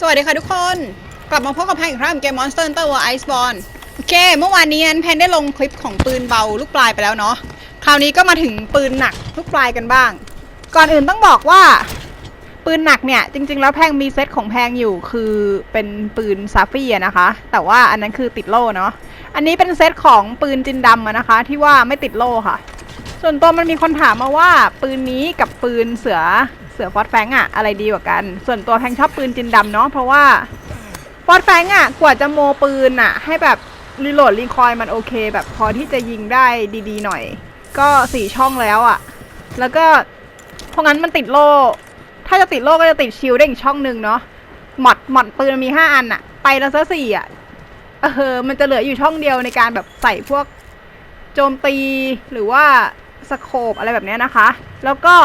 สวัสดีค่ะทุกคน กลับมาพบกับแพนอีกครั้งเกม Monster Hunter World Iceborne โอเค เมื่อวานนี้อันแพนได้ลงคลิปของปืนเบาลูกปลายไปแล้วเนาะคราวนี้ก็มาถึงปืนหนักลูกปลายกันบ้าง ก่อนอื่นต้องบอกว่า ปืนหนักเนี่ย จริง ๆ แล้วแพงมีเซตของแพงอยู่คือเป็นปืนซาฟี่นะคะ แต่ว่าอันนั้นคือติดโล่เนาะอันนี้เป็นเซตของปืนจินดำนะคะ ที่ว่าไม่ติดโล่ค่ะ ส่วนตัวมันมีคนถามมาว่าปืนนี้กับปืนเสือ สือฟอสแฟงอะอะไรดีกว่ากัน ส่วนตัวแพงชอบปืนจินดำเนาะเพราะว่าฟอสแฟงอะกว่าจะโมปืนอะให้แบบรีโหลดรีคอยมันโอเค แบบพอที่จะยิงได้ดีๆหน่อย ก็สี่ช่องแล้วอะแล้วก็เพราะงั้นมันติดโล่ถ้าจะติดโล่ก็จะติดชิลได้อีกช่องหนึ่งเนาะหมดหมดปืนมีห้าอันอะไปแล้วซะสี่อะเออมันจะเหลืออยู่ช่องเดียวในการแบบใส่พวกโจมตีหรือว่าสโคปอะไรแบบเนี้ยนะคะ แล้วก็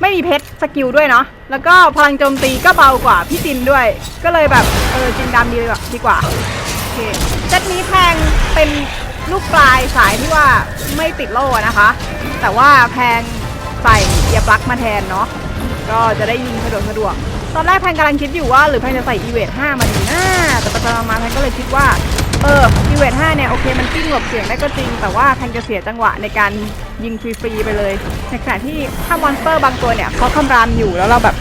ไม่มีเพชรสกิลด้วยเนาะแล้วก็พลังโจมตีก็เบากว่าพี่จินด้วย ก็เลยแบบเออจินดำดีกว่าดีกว่าโอเคเซตนี้แพงเป็นลูกปลายสายที่ว่าไม่ติดโล่นะคะ แต่ว่าแพงใส่เอียร์ปลั๊กมาแทนเนาะก็จะได้ยิงสะดวกสะดวกตอนแรกแพงกำลังคิดอยู่ว่าหรือแพงจะใส่อีเวท5มาดีนะแต่ไปๆมาแพงก็เลยคิดว่า เอออีเวท5เนี่ย โอเค มันกิ้งหลบเสียงได้ก็จริง แต่ว่าแพงจะเสียจังหวะในการยิงฟรีๆไปเลย ในขณะที่ถ้ามอนสเตอร์บางตัวเนี่ยเขาคำรามอยู่แล้วเราแบบ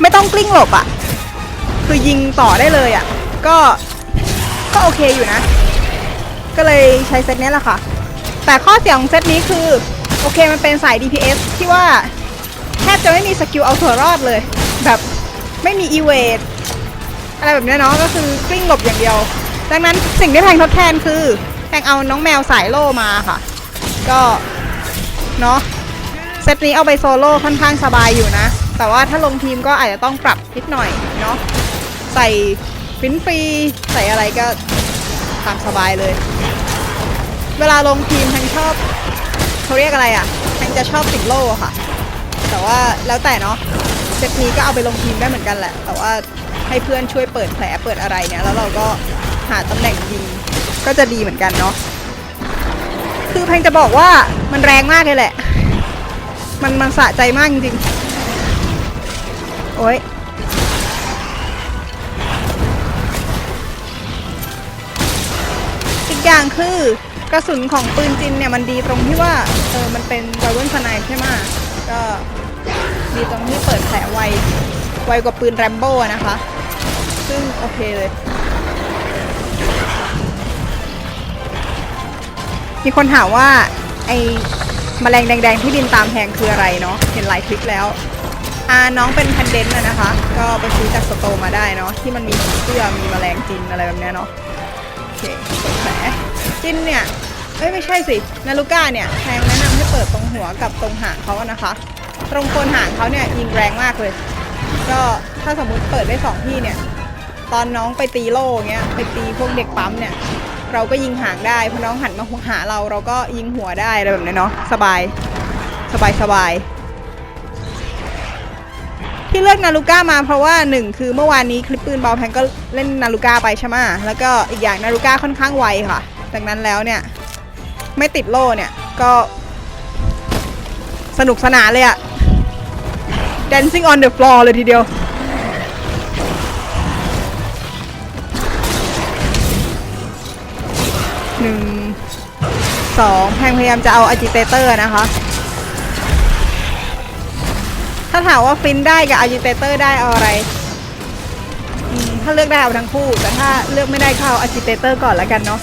ไม่ต้องกลิ้งหลบอะ่ะ คือยิงต่อได้เลยอะ่ะ ก็ก็โอเคอยู่นะ ก็เลยใช้เซตเนี้ยแหละค่ะ แต่ข้อเสียของเซตนี้คือ โอเคมันเป็นสาย DPS ที่ว่าแทบจะไม่มีสกิลเอาตัวรอดเลย แบบไม่มีอีเวทอะไรแบบนี้เนาะก็คือกลิ้งหลบอย่างเดียว ดังนั้นสิ่งที่แพงทดแทนคือแพงเอาน้องแมวสายโล่มาค่ะ ก็เนาะเซตนี้เอาไปโซโล่ค่อนข้างสบายอยู่นะ แต่ว่าถ้าลงทีมก็อาจจะต้องปรับนิดหน่อยเนาะใส่ฟินฟรีใส่อะไรก็ตามสบายเลย เวลาลงทีมแพงชอบเขาเรียกอะไรอะ่ะแพงจะชอบติดโล่ค่ะ แต่ว่าแล้วแต่เนาะเซตนี้ก็เอาไปลงทีมได้เหมือนกันแหละ แต่ว่าให้เพื่อนช่วยเปิดแผลเปิดอะไรเนี่ยแล้วเราก็ หาตำแหน่งยิงก็จะดีเหมือนกันเนาะคือแพงจะบอกว่ามันแรงมากเลยแหละ มันมันสะใจมากจริงๆ โอ้ยอีกอย่างคือกระสุนของปืนจินเนี่ยมันดีตรงที่ว่าเออมันเป็นไวเวิร์นสไนป์ใช่ไหมก็ดีตรงที่เปิดแผลไวไวกว่าปืนแรมโบ้นะคะ ซึ่งโอเคเลย มีคนถามว่าไอแมลงแดงๆที่บินตามแพงคืออะไรเนาะเห็นหลายคลิปแล้วอ่าน้องเป็นพันเดนต์นะนะคะ ก็ไปซื้อจากสโตมาได้เนาะที่มันมีเสื้อมีแมลงจินอะไรแบบเนี้ยเนาะโอเคเปิดแผลจินเนี่ยเอ้ยไม่ใช่สินาลูก้าเนี่ยแพงแนะนำให้เปิดตรงหัวกับตรงหางเขาอะนะคะ ตรงโคนหางเขาเนี่ยยิงแรงมากเลย ก็ถ้าสมมุติเปิดได้สองที่เนี่ยตอนน้องไปตีโล่เงี้ยไปตีพวกเด็กปั๊มเนี่ย เราก็ยิงหางได้พอน้องหันมาหาเราเราก็ยิงหัวได้อะไรแบบนี้เนาะสบายสบายสบายที่เลือกนาลูก้ามาเพราะว่าหนึ่งคือเมื่อวานนี้คลิปปืนเบาแพงก็เล่นนาลูก้าไปใช่ไหมแล้วก็อีกอย่างนาลูก้าค่อนข้างไวค่ะดังนั้นแล้วเนี่ยไม่ติดโล่เนี่ยก็สนุกสนานเลยอะ dancing on the floor เลยทีเดียว 2แพงพยายามจะเอาอาจิเตเตอร์นะคะ ถ้าถามว่าฟินได้กับอาจิเตเตอร์ได้อะไร ถ้าเลือกได้เอาทั้งคู่ แต่ถ้าเลือกไม่ได้ก็เอาอาจิเตเตอร์ก่อนละกันเนาะ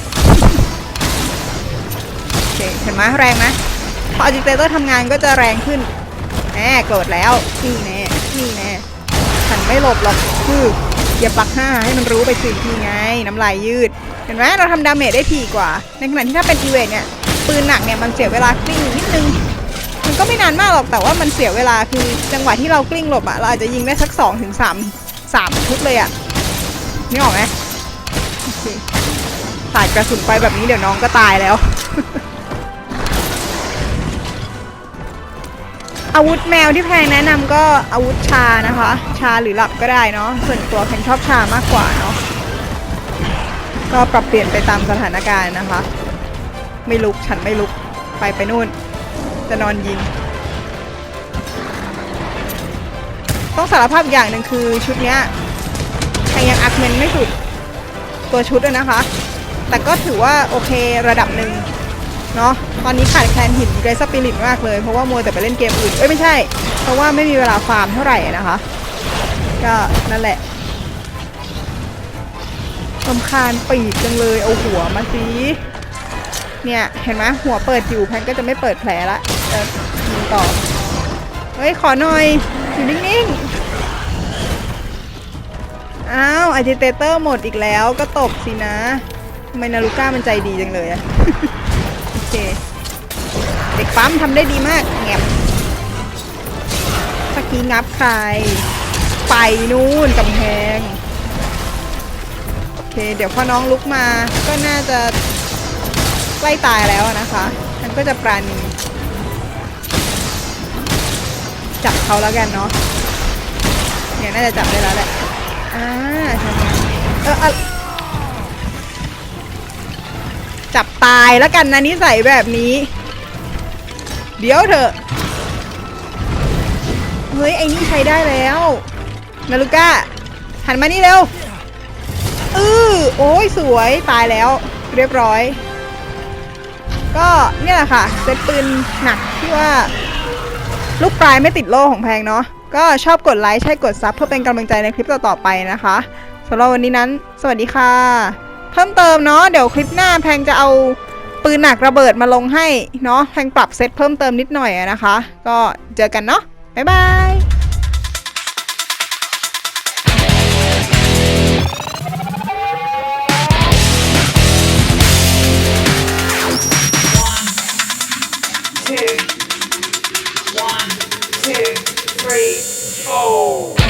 เคเห็นไหมแรงนะพออาจิเตเตอร์ทำงานก็จะแรงขึ้นแหมโกรธแล้วนี่แน่นี่แน่ฉันไม่หลบหรอกคืออย่าปักห้าให้มันรู้ไปสิทีไง น้ำลายยืด เห็นไหมเราทำดาเมจได้ทีกว่า ในขณะที่ถ้าเป็นอีเวนเนี่ย ปืนหนักเนี่ยมันเสียเวลากลิ้งนิดนึง มันก็ไม่นานมากหรอกแต่ว่ามันเสียเวลาคือจังหวะที่เรากลิ้งหลบอะเราอาจจะยิงได้สักสองถึงสามสามชุดเลยอะนี่ออกไหมสาดกระสุนไปแบบนี้เดี๋ยวน้องก็ตายแล้ว อาวุธแมวที่แพงแนะนำก็อาวุธชานะคะ ชาหรือหลับก็ได้เนาะส่วนตัวแพงชอบชามากกว่าเนาะก็ปรับเปลี่ยนไปตามสถานการณ์นะคะ ไม่ลุกฉันไม่ลุกไปไปนู่น จะนอนยิง ต้องสารภาพอย่างหนึ่งคือชุดเนี้ยแพงยังอัพเมนไม่สุดตัวชุดอะนะคะ แต่ก็ถือว่าโอเคระดับหนึ่งเนาะตอนนี้ขาดแคลนหินเกรสปิริตมากเลย เพราะว่ามัวแต่ไปเล่นเกมอื่น เอ้ยไม่ใช่ เพราะว่าไม่มีเวลาฟาร์มเท่าไหร่นะคะ ก็นั่นแหละลำคาญปีกจังเลย เอาหัวมาสิ เนี่ย เห็นไหมหัวเปิดอยู่แพนก็จะไม่เปิดแผลละเออยิงต่อ เฮ้ย ขอหน่อยอยู่นิ่งๆ อ้าวอจิเตเตอร์หมดอีกแล้วก็ตบสินะทำไมนารูก้ามันใจดีจังเลยอะโอเค เด็กปั๊มทำได้ดีมากแงบสกีงับใคร ไปนู่นกำแพง โอเค เดี๋ยวพอน้องลุกมาก็น่าจะ ล้ตายแล้วนะคะฉันก็จะปราณีจับเขาแล้วกันเนาะเนี่ยน่าจะจับได้แล้วแหละอ่าทำไงเออเออจับตายแล้วกันนะนิสัยแบบนี้ เดี๋ยวเถอะเฮ้ยไอ้นี่ใช้ได้แล้วนาลูก้าหันมานี่เร็วอือโอ้ยสวยตายแล้ว เรียบร้อย ก็เนี่ยแหละค่ะเซตปืนหนักที่ว่า ลูกปลายไม่ติดโล่ของแพงเนาะก็ชอบกดไลค์ใช่กดซับเพื่อเป็นกำลังใจในคลิปต่อๆไปนะคะสำหรับวันนี้นั้น สวัสดีค่ะ เพิ่มเติมเนาะเดี๋ยวคลิปหน้าแพงจะเอาปืนหนักระเบิดมาลงให้เนาะแพงปรับเซตเพิ่มเติมนิดหน่อยนะคะ ก็เจอกันเนาะบ๊ายบาย two, one, two, three, four.